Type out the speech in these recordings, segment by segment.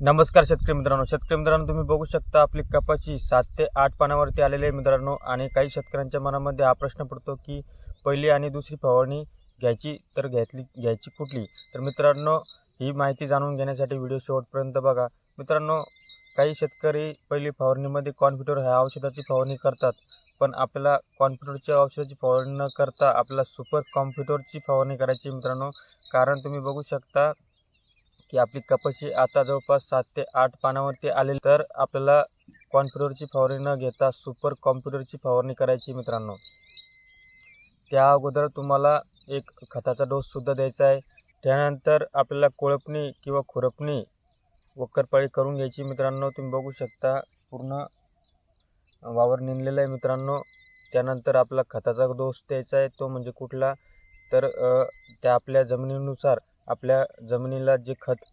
नमस्कार शेतकरी मित्रांनो. शेतकरी मित्रांनो तुम्ही बघू शकता आपली कपाशी सात ते आठ पानावरती आलेली आहे मित्रांनो. आणि काही शेतकऱ्यांच्या मनामध्ये हा प्रश्न पडतो की पहिली आणि दुसरी फवारणी घ्यायची तर घ्यायची घ्यायची कुठली? तर मित्रांनो ही माहिती जाणून घेण्यासाठी व्हिडिओ शेवटपर्यंत बघा. मित्रांनो काही शेतकरी पहिली फवारणीमध्ये कॉन्फिटर ह्या औषधाची फवारणी करतात पण आपल्याला कॉन्फिटरच्या औषधाची फवारणी न करता आपल्याला सुपर कॉम्प्युटरची फवारणी करायची मित्रांनो. कारण तुम्ही बघू शकता की आपली कपाशी आता जवळपास सात ते आठ पानावरती आलेली. तर आपल्याला कॉम्प्युटरची फवारणी न घेता सुपर कॉम्प्युटरची फवारणी करायची मित्रांनो. त्या अगोदर तुम्हाला एक खताचा डोससुद्धा द्यायचा आहे. त्यानंतर आपल्याला कोळपणी किंवा खुरपणी वक्करपाळी करून घ्यायची मित्रांनो. तुम्ही बघू शकता पूर्ण वावर निंदलेला आहे मित्रांनो. त्यानंतर आपला खताचा डोस द्यायचा आहे. तो म्हणजे कुठला? तर त्या आपल्या जमिनीनुसार आपल्या जमिनीला जे खत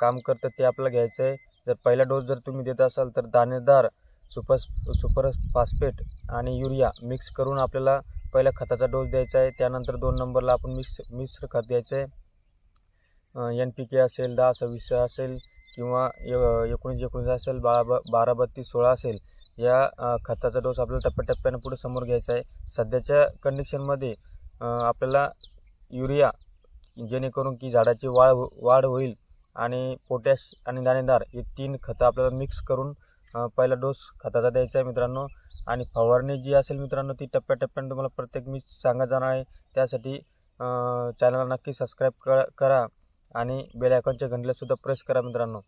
काम करतं ते आपल्याला घ्यायचं आहे. जर पहिला डोस जर तुम्ही देत असाल तर दाणेदार सुपर सुपर फॉस्फेट आणि युरिया मिक्स करून आपल्याला पहिला खताचा डोस द्यायचा आहे. त्यानंतर दोन नंबरला आपण मिक्स मिश्र खत द्यायचं आहे. एन पी के असेल दहा सव्वीस असेल किंवा एकोणीस एकोणीस असेल बारा ब बारा बत्तीस सोळा असेल या खताचा डोस आपल्याला टप्प्याटप्प्यानं पुढे समोर घ्यायचा आहे. सध्याच्या कंडिशनमध्ये आपल्याला युरिया जेणेकरून की झाडाची वाढ हो-, वाढ होईल आणि पोटॅश आणि दाणेदार हे तीन खतं आपल्याला मिक्स करून पहिला डोस खताचा द्यायचा आहे मित्रांनो. आणि फवारणी जी असेल मित्रांनो ती टप्प्याटप्प्याने तुम्हाला प्रत्येक मी सांगत जाणार आहे. त्यासाठी चॅनलला नक्की सबस्क्राईब क करा आणि बेल आयकॉनच्या घंटल्यासुद्धा प्रेस करा मित्रांनो.